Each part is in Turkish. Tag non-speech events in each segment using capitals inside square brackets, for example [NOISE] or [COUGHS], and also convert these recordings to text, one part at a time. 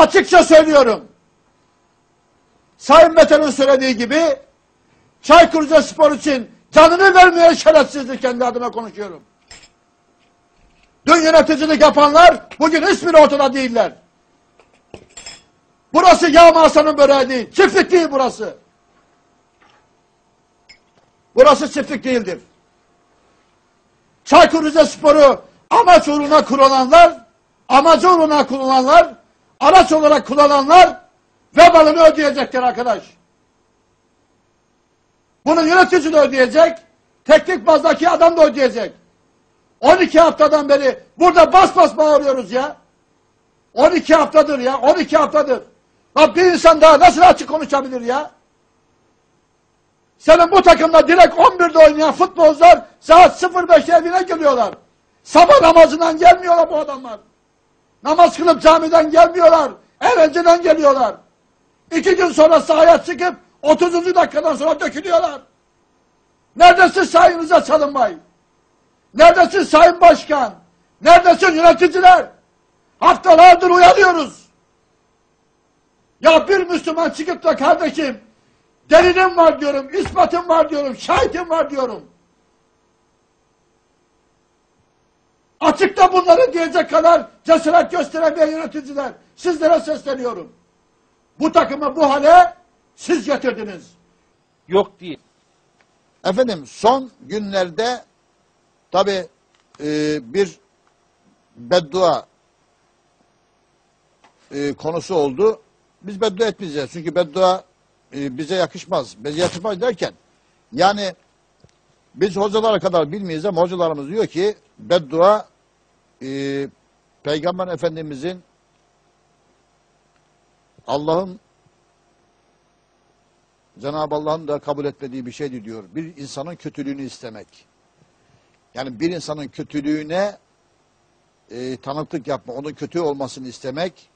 Açıkça söylüyorum. Sayın Mete'nin söylediği gibi Çaykur Rizespor için canını vermeye şerefsizlik kendi adıma konuşuyorum. Dün yöneticilik yapanlar bugün hiçbiri ortada değiller. Burası yağma Hasan'ın böreği değil. Çiftlik değil burası. Burası çiftlik değildir. Çaykur Rizespor'u amaç uğruna kullananlar, amacı uğruna kullananlar, araç olarak kullananlar vebalını ödeyecekler arkadaş. Bunu yönetici de ödeyecek, teknik bazdaki adam da ödeyecek. 12 haftadan beri burada bas bas bağırıyoruz ya. 12 haftadır ya, 12 haftadır. Lan bir insan daha nasıl açık konuşabilir ya? Senin bu takımda direkt 11'de oynayan futbolcular saat 05'te evine geliyorlar. Sabah namazından gelmiyorlar bu adamlar. Namaz kılıp camiden gelmiyorlar. Eğlenceden geliyorlar. İki gün sonra sahaya çıkıp 30. dakikadan sonra dökülüyorlar. Neredesin Sayın Rıza Çalınbay? Neredesin Sayın Başkan? Neredesin yöneticiler? Haftalardır uyarıyoruz. Ya bir Müslüman çıkıp da kardeşim delilim var diyorum, ispatım var diyorum, şahitim var diyorum. Açıkta bunları diyecek kadar cesaret gösteremeyen yöneticiler sizlere sesleniyorum. Bu takımı bu hale siz getirdiniz. Yok değil. Efendim son günlerde tabi bir beddua e, konusu oldu. Biz beddua etmeyeceğiz. Çünkü beddua e, bize yakışmaz. Bize yakışmaz derken yani biz hocalara kadar bilmeyiz ama hocalarımız diyor ki beddua e, Peygamber Efendimizin Allah'ın Cenab-ı Allah'ın da kabul etmediği bir şeydi diyor. Bir insanın kötülüğünü istemek. Yani bir insanın kötülüğüne e, tanıklık yapma, onun kötü olmasını istemek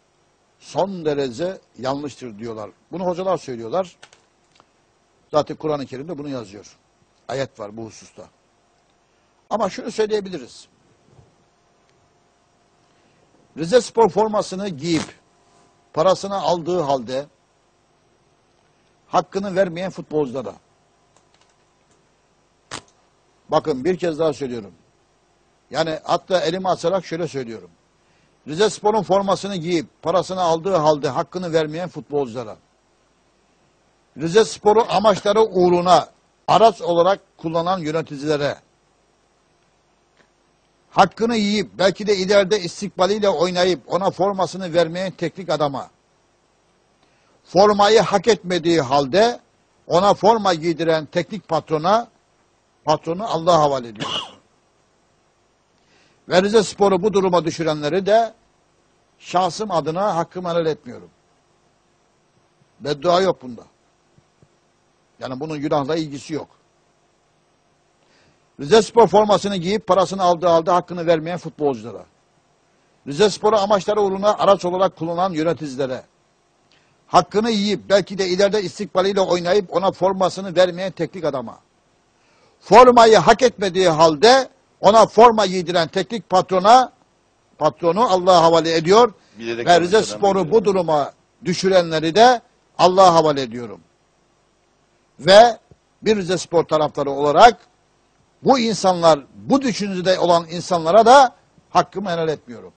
son derece yanlıştır diyorlar. Bunu hocalar söylüyorlar. Zaten Kur'an-ı Kerim'de bunu yazıyor. Ayet var bu hususta. Ama şunu söyleyebiliriz. Rize Spor formasını giyip parasını aldığı halde hakkını vermeyen futbolculara. Bakın bir kez daha söylüyorum. Yani hatta elimi açarak şöyle söylüyorum. Rize Spor'un formasını giyip parasını aldığı halde hakkını vermeyen futbolculara. Rize Spor'u amaçları uğruna araç olarak kullanan yöneticilere. Hakkını yiyip belki de ileride istikbaliyle oynayıp ona formasını vermeyen teknik adama. Formayı hak etmediği halde ona forma giydiren teknik patrona patronu Allah'a havale ediyor. [COUGHS] Ve Rize Spor'u bu duruma düşürenleri de şahsım adına hakkımı helal etmiyorum. Beddua yok bunda. Yani bunun günahla ilgisi yok. Rize Spor formasını giyip parasını aldığı halde hakkını vermeyen futbolculara. Rize Spor'u amaçları uğruna araç olarak kullanan yöneticilere. Hakkını yiyip belki de ileride istikbaliyle oynayıp ona formasını vermeyen teknik adama. Formayı hak etmediği halde ona forma giydiren teknik patrona patronu Allah'a havale ediyor. Bilerek Ve Rize Spor'u bu duruma düşürenleri de Allah'a havale ediyorum. Ve bir Rize Spor taraftarı olarak bu insanlar, bu düşüncede olan insanlara da hakkımı helal etmiyorum.